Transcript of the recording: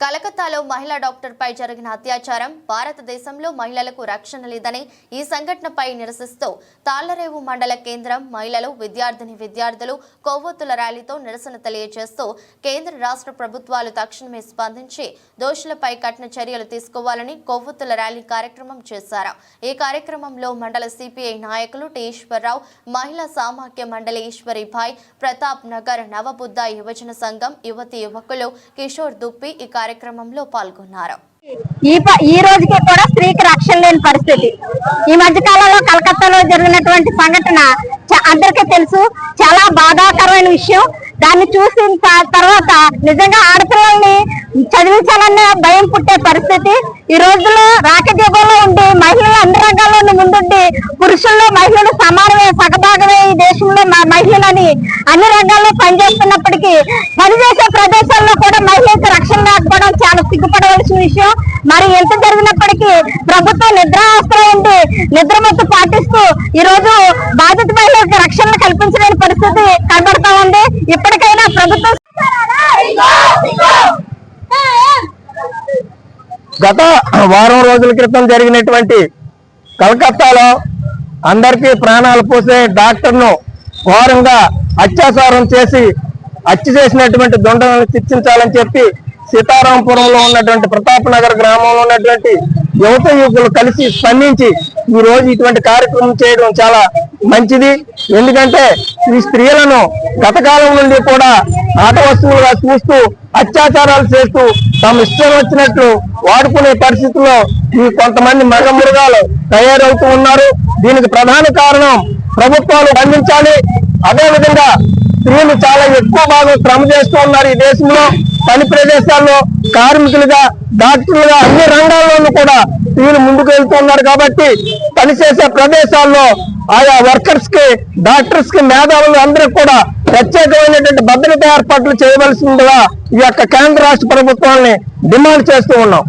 కలకత్తాలో మహిళా డాక్టర్పై జరిగిన అత్యాచారం భారతదేశంలో మహిళలకు రక్షణ లేదని ఈ సంఘటనపై నిరసిస్తూ తాళ్ళరేవు మండల కేంద్రం మహిళలు విద్యార్థిని విద్యార్థులు కొవ్వొత్తుల ర్యాలీతో నిరసన తెలియజేస్తూ కేంద్ర రాష్ట్ర ప్రభుత్వాలు తక్షణమే స్పందించి దోషులపై కఠిన చర్యలు తీసుకోవాలని కొవ్వొత్తుల ర్యాలీ కార్యక్రమం చేశారు. ఈ కార్యక్రమంలో మండల సిపిఐ నాయకులు టి. ఈశ్వరరావు మహిళా సామాఖ్య మండలి ఈశ్వరిభాయ్ ప్రతాప్ నగర్ నవబుద్ధ యువజన సంఘం యువతి యువకులు కిషోర్ దుప్పి ఈ కార్యక్రమంలో పాల్గొన్నారు. ఈ ఈ రోజుకి కూడా స్త్రీకి రక్షణ లేని పరిస్థితి. ఈ మధ్య కాలంలో కలకత్తాలో జరిగినటువంటి సంఘటన చ- అందరికీ తెలుసు. చాలా బాధాకరమైన విషయం. దాన్ని చూసిన తర్వాత నిజంగా ఆడపిల్లల్ని చదివించాలన్న భయం పుట్టే పరిస్థితి. ఈ రోజుల్లో రాకెట్ యుగంలో ఉండి మహిళలు అన్ని రంగాల్లోనూ ముందుండి పురుషుల్లో మహిళలు సమానమే సగభాగమే ఈ దేశంలో మహిళలని అన్ని రంగాల్లో పనిచేస్తున్నప్పటికీ పనిచేసే ప్రదేశాల్లో కూడా మహిళ సాక్ష్యం లేకపోవడం చాలా సిగ్గుపడవలసిన విషయం. మరి ఎంత జరిగినప్పటికీ ప్రభుత్వం నిద్రావస్థలో ఉండి నిద్రమత్తు పాటిస్తూ ఈ రోజు బాధిత మహిళలకు రక్షణ కల్పించలేని పరిస్థితి కనబడతా ఉంది. ఇప్పటికైనా ప్రభుత్వం గత వారం రోజుల క్రితం జరిగినటువంటి కలకత్తాలో అందరికీ ప్రాణాలు పోసే డాక్టర్ను ఘోరంగా అత్యాచారం చేసి హత్య చేసినటువంటి దొండలను శిక్షించాలని చెప్పి సీతారాంపురంలో ఉన్నటువంటి ప్రతాప్ నగర్ గ్రామంలో ఉన్నటువంటి యువత యువకులు కలిసి స్పందించి ఈ రోజు ఇటువంటి కార్యక్రమం చేయడం చాలా మంచిది. ఎందుకంటే ఈ స్త్రీలను గతకాలం నుండి కూడా ఆట వస్తువులుగా చూస్తూ అత్యాచారాలు చేస్తూ తమ ఇష్టం వచ్చినట్లు వాడుకునే పరిస్థితుల్లో ఈ కొంతమంది మగ మృగాలు తయారవుతూ ఉన్నారు. దీనికి ప్రధాన కారణం ప్రభుత్వాలు అందించాలి అదే విధంగా స్త్రీలు చాలా ఎక్కువ భాగం శ్రమ చేస్తూ ఉన్నారు ఈ దేశంలో. పని ప్రదేశాల్లో కార్మికులుగా డాక్టర్లుగా అన్ని రంగాల్లోనూ కూడా వీళ్ళు ముందుకు వెళ్తున్నారు కాబట్టి పనిచేసే ప్రదేశాల్లో ఆయా వర్కర్స్కి డాక్టర్స్కి మేధావులు అందరికి కూడా ప్రత్యేకమైనటువంటి భద్రత ఏర్పాట్లు చేయవలసిందిగా ఈ యొక్క కేంద్ర రాష్ట్ర ప్రభుత్వాన్ని డిమాండ్ చేస్తూ ఉన్నాం.